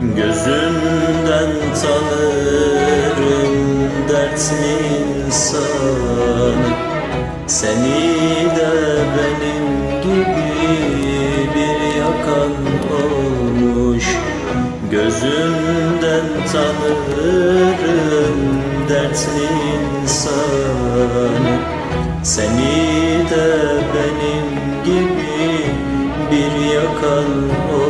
Gözünden tanırım dertli insanı Seni de benim gibi bir yakan olmuş. Gözünden tanırım dertli insanı Seni de benim gibi bir yakan olmuş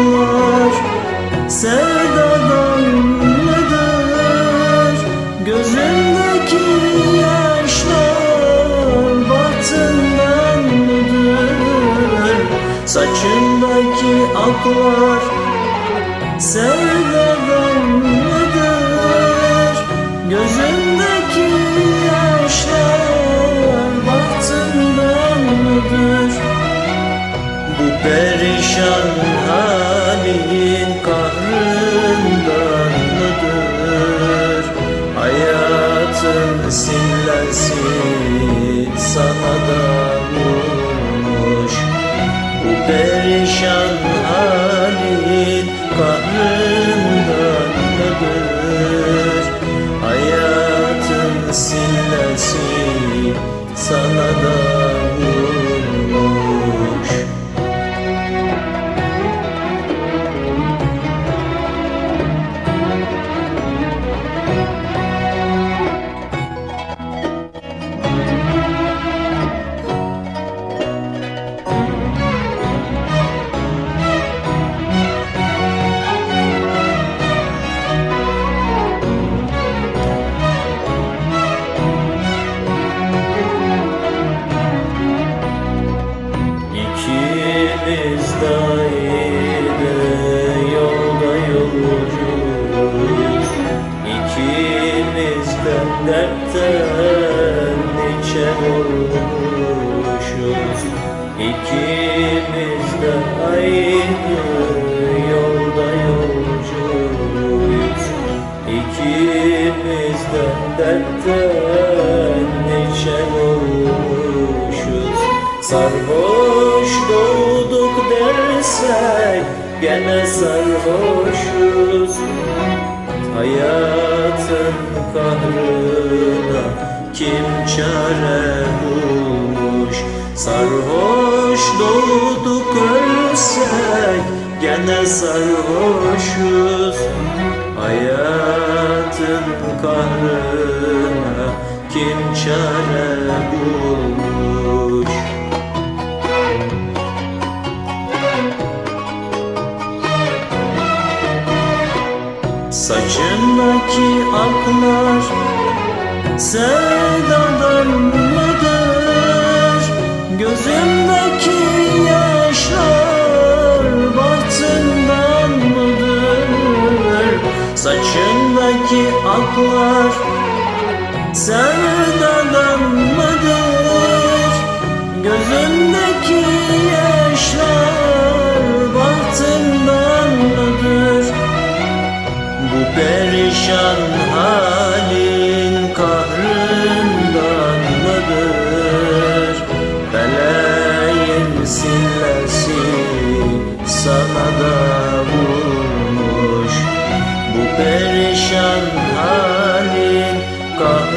aklar sevdadan mıdır? Gözündeki yaşlar bahtından mıdır? Saçındaki aklar sevdadan mıdır? Gözündeki yaşlar bahtından mıdır? Bu perişan halin kahrından mıdır? Hayatın sillesi sana da vurmuş Bu perişan halin kahrından mıdır? Hayatın sillesi sana da İkimiz de aynı yolda yolcuyuz. İkimiz de dertten içer olmuşuz. Sarhoş doğduk dersek gene sarhoşuz. Hayatın kahrına kim çare bulmuş? Sarhoş doğduk ölsek gene sarhoşuz. Hayatın kahrına kim çare bulmuş? Saçındaki aklar sevdadan Saçındaki aklar sevdadan mıdır? Gözündeki yaşlar bahtından mıdır? Bu perişan halin kahrından mıdır? Feleğin sillesi sana da perişan halin kahrından